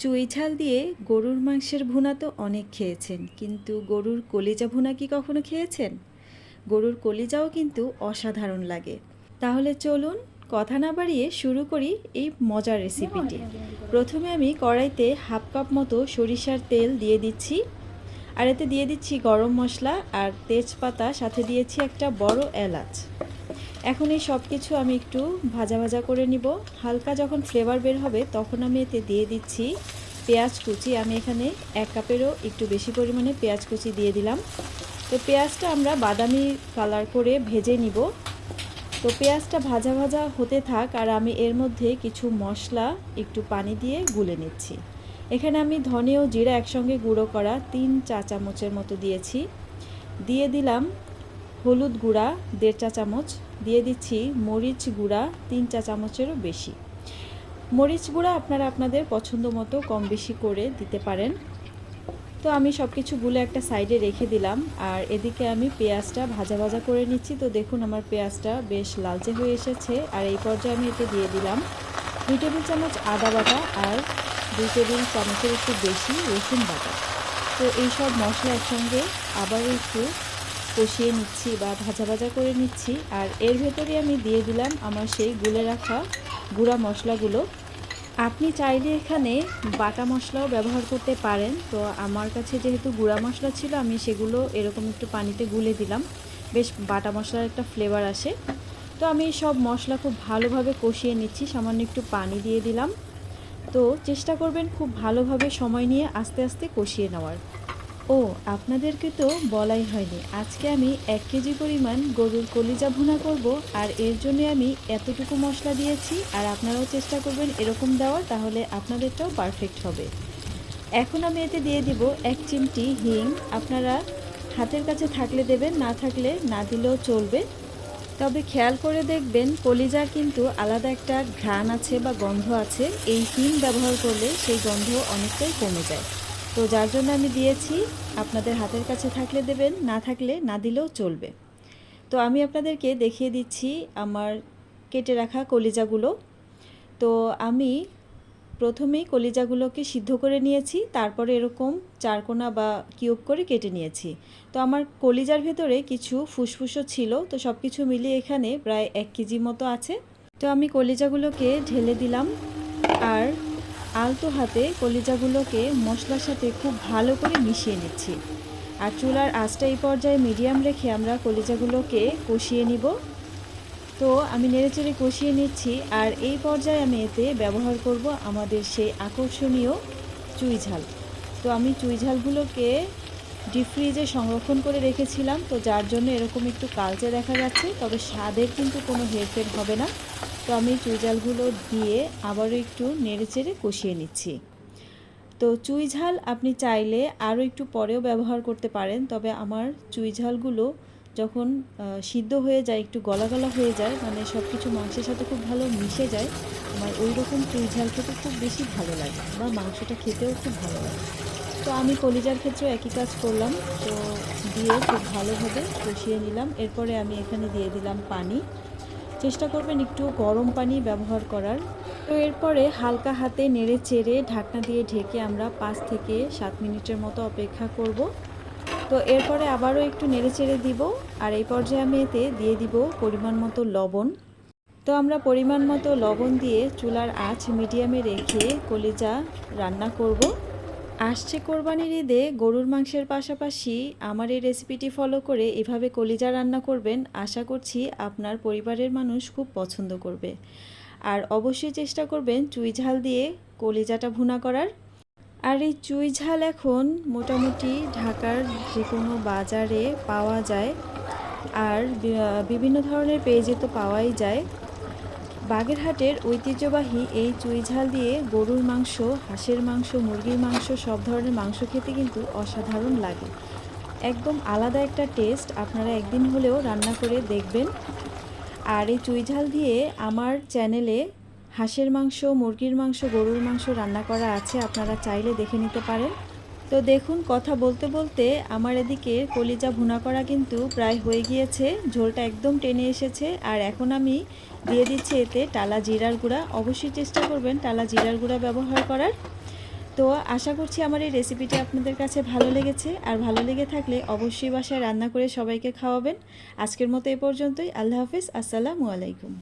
চুই ঝাল দিয়ে গরুর মাংসের ভুনা তো অনেক খেয়েছেন, কিন্তু গরুর কলিজা ভুনা কি কখনো খেয়েছেন? গরুর কলিজাও কিন্তু অসাধারণ লাগে। তাহলে চলুন কথা না বাড়িয়ে শুরু করি এই মজার রেসিপিটি। প্রথমে আমি কড়াইতে হাফ কাপ মতো সরিষার তেল দিয়ে দিচ্ছি, আর এতে দিয়ে দিচ্ছি গরম মশলা আর তেজপাতা, সাথে দিয়েছি একটা বড় এলাচ। এখন এই সব কিছু আমি একটু ভাজা ভাজা করে নিব। হালকা যখন ফ্লেভার বের হবে, তখন আমি এতে দিয়ে দিচ্ছি পেঁয়াজ কুচি। আমি এখানে এক কাপেরও একটু বেশি পরিমাণে পেঁয়াজ কুচি দিয়ে দিলাম। তো পেঁয়াজটা আমরা বাদামি কালার করে ভেজে নিব। তো পেঁয়াজটা ভাজা ভাজা হতে থাক আর আমি এর মধ্যে কিছু মশলা একটু পানি দিয়ে গুলে নিচ্ছি। এখানে আমি ধনে ও জিরা একসঙ্গে গুঁড়ো করা তিন চা চামচের মতো দিয়েছি। দিয়ে দিলাম হলুদ গুঁড়া, দেড় চা চামচ দিয়ে দিচ্ছি মরিচ গুঁড়া তিন চা চামচেরও বেশি। মরিচ গুঁড়া আপনারা আপনাদের পছন্দ মতো কম বেশি করে দিতে পারেন। তো আমি সব কিছু গুলে একটা সাইডে রেখে দিলাম আর এদিকে আমি পেঁয়াজটা ভাজা ভাজা করে নিচ্ছি। তো দেখুন আমার পেঁয়াজটা বেশ লালচে হয়ে এসেছে আর এই পর্যায়ে আমি এতে দিয়ে দিলাম দুই টেবিল চামচ আদা বাটা আর দুই টেবিল চামচের একটু বেশি রসুন বাটা। তো এই সব মশলা একসঙ্গে আবার একটু কষিয়ে নিচ্ছি বা ভাজা ভাজা করে নিচ্ছি। আর এর ভেতরে আমি দিয়ে দিলাম আমার সেই গুলে রাখা গুঁড়া মশলাগুলো। আপনি চাইলে এখানে বাটা মশলাও ব্যবহার করতে পারেন। তো আমার কাছে যেহেতু গুঁড়া মশলা ছিল, আমি সেগুলো এরকম একটু পানিতে গুলে দিলাম। বেশ বাটা মশলার একটা ফ্লেভার আসে। তো আমি সব মশলা খুব ভালোভাবে কষিয়ে নিচ্ছি, সামান্য একটু পানি দিয়ে দিলাম। তো চেষ্টা করবেন খুব ভালোভাবে সময় নিয়ে আস্তে আস্তে কষিয়ে নেওয়ার। ও, আপনাদেরকে তো বলাই হয়নি। আজকে আমি এক কেজি পরিমাণ গরুর কলিজা ভুনা করব আর এর জন্য আমি এতটুকু মশলা দিয়েছি আর আপনারাও চেষ্টা করবেন এরকম দেওয়ার, তাহলে আপনাদেরটাও পারফেক্ট হবে। এখন আমি এতে দিয়ে দিব এক চিমটি হিং। আপনারা হাতের কাছে থাকলে দেবেন, না থাকলে না দিলেও চলবে। তবে খেয়াল করে দেখবেন কলিজার কিন্তু আলাদা একটা ঘ্রাণ আছে বা গন্ধ আছে। এই হিং ব্যবহার করলে সেই গন্ধ অনেকটাই কমে যায়। তো যার জন্য আমি দিয়েছি, আপনাদের হাতের কাছে থাকলে দেবেন, না থাকলে না দিলেও চলবে। তো আমি আপনাদেরকে দেখিয়ে দিচ্ছি আমার কেটে রাখা কলিজাগুলো। তো আমি প্রথমেই কলিজাগুলোকে সিদ্ধ করে নিয়েছি, তারপরে এরকম চারকোনা বা কিউব করে কেটে নিয়েছি। তো আমার কলিজার ভেতরে কিছু ফুসফুসও ছিল, তো সব কিছু মিলিয়ে এখানে প্রায় এক কেজি মতো আছে। তো আমি কলিজাগুলোকে ঢেলে দিলাম, আর আলতো হাতে কলিজাগুলোকে মশলার সাথে খুব ভালো করে মিশিয়ে নিচ্ছি। আর চুলার আঁচটা এই পর্যায়ে মিডিয়াম রেখে আমরা কলিজাগুলোকে কষিয়ে নিব। তো আমি নেড়েচেড়ে কষিয়ে নিচ্ছি আর এই পর্যায়ে আমি এতে ব্যবহার করব আমাদের সেই আকর্ষণীয় চুই ঝাল। তো আমি চুই ঝালগুলোকে ডিপ ফ্রিজে সংরক্ষণ করে রেখেছিলাম, তো যার জন্য এরকম একটু কালচে দেখা যাচ্ছে, তবে স্বাদের কিন্তু কোনো হেরফের হবে না। তো আমি চুই ঝালগুলো দিয়ে আবারও একটু নেড়েচেড়ে কষিয়ে নিচ্ছি। তো চুই ঝাল আপনি চাইলে আরও একটু পরেও ব্যবহার করতে পারেন, তবে আমার চুই ঝালগুলো যখন সিদ্ধ হয়ে যায়, একটু গলা গলা হয়ে যায় মানে সব কিছু মাংসের সাথে খুব ভালো মিশে যায়, আমার ওই রকম চুই ঝাল খেতে খুব বেশি ভালো লাগে বা মাংসটা খেতেও খুব ভালো লাগে। তো আমি কলিজার ক্ষেত্রেও একই কাজ করলাম। তো দিয়ে খুব ভালোভাবে কষিয়ে নিলাম। এরপরে আমি এখানে দিয়ে দিলাম পানি। চেষ্টা করবেন একটু গরম পানি ব্যবহার করার। তো এরপরে হালকা হাতে নেড়ে চেড়ে ঢাকনা দিয়ে ঢেকে আমরা পাঁচ থেকে সাত মিনিটের মতো অপেক্ষা করব। তো এরপরে আবারও একটু নেড়ে চেড়ে দিব। আর এই পর্যায়ে আমি এতে দিয়ে দিব পরিমাণ মতো লবণ। তো আমরা পরিমাণ মতো লবণ দিয়ে চুলার আঁচ মিডিয়ামে রেখে কলিজা রান্না করব। আসছে কোরবানির ঈদে গরুর মাংসের পাশাপাশি আমার এই রেসিপিটি ফলো করে এভাবে কলিজা রান্না করবেন, আশা করছি আপনার পরিবারের মানুষ খুব পছন্দ করবে। আর অবশ্যই চেষ্টা করবেন চুই ঝাল দিয়ে কলিজাটা ভুনা করার। আর এই চুই ঝাল এখন মোটামুটি ঢাকার যে কোনো বাজারে পাওয়া যায়। আর বিভিন্ন ধরনের পেজে তো পাওয়াই যায়। বাগেরহাটের ঐতিহ্যবাহী এই চুইঝাল দিয়ে গরুর মাংস, হাঁসের মাংস, মুরগির মাংস, সব ধরনের মাংস খেতে কিন্তু অসাধারণ লাগে। একদম আলাদা একটা টেস্ট আপনারা একদিন হলেও রান্না করে দেখবেন। আর এই চুই ঝাল দিয়ে আমার চ্যানেলে হাঁসের মাংস, মুরগির মাংস, গরুর মাংস রান্না করা আছে, আপনারা চাইলে দেখে নিতে পারেন। তো দেখুন, কথা বলতে বলতে আমার এদিকে কলিজা ভুনা করা কিন্তু প্রায় হয়ে গিয়েছে। ঝোলটা একদম টেনে এসেছে। আর এখন আমি দিয়ে দিচ্ছি এতে টালা জিরার গুঁড়া। অবশ্যই চেষ্টা করবেন টালা জিরার গুঁড়া ব্যবহার করার। তো আশা করছি আমার এই রেসিপিটি আপনাদের কাছে ভালো লেগেছে। আর ভালো লেগে থাকলে অবশ্যই বাসায় রান্না করে সবাইকে খাওয়াবেন। আজকের মতো এ পর্যন্তই। আল্লাহ হাফিজ। আসসালামু আলাইকুম।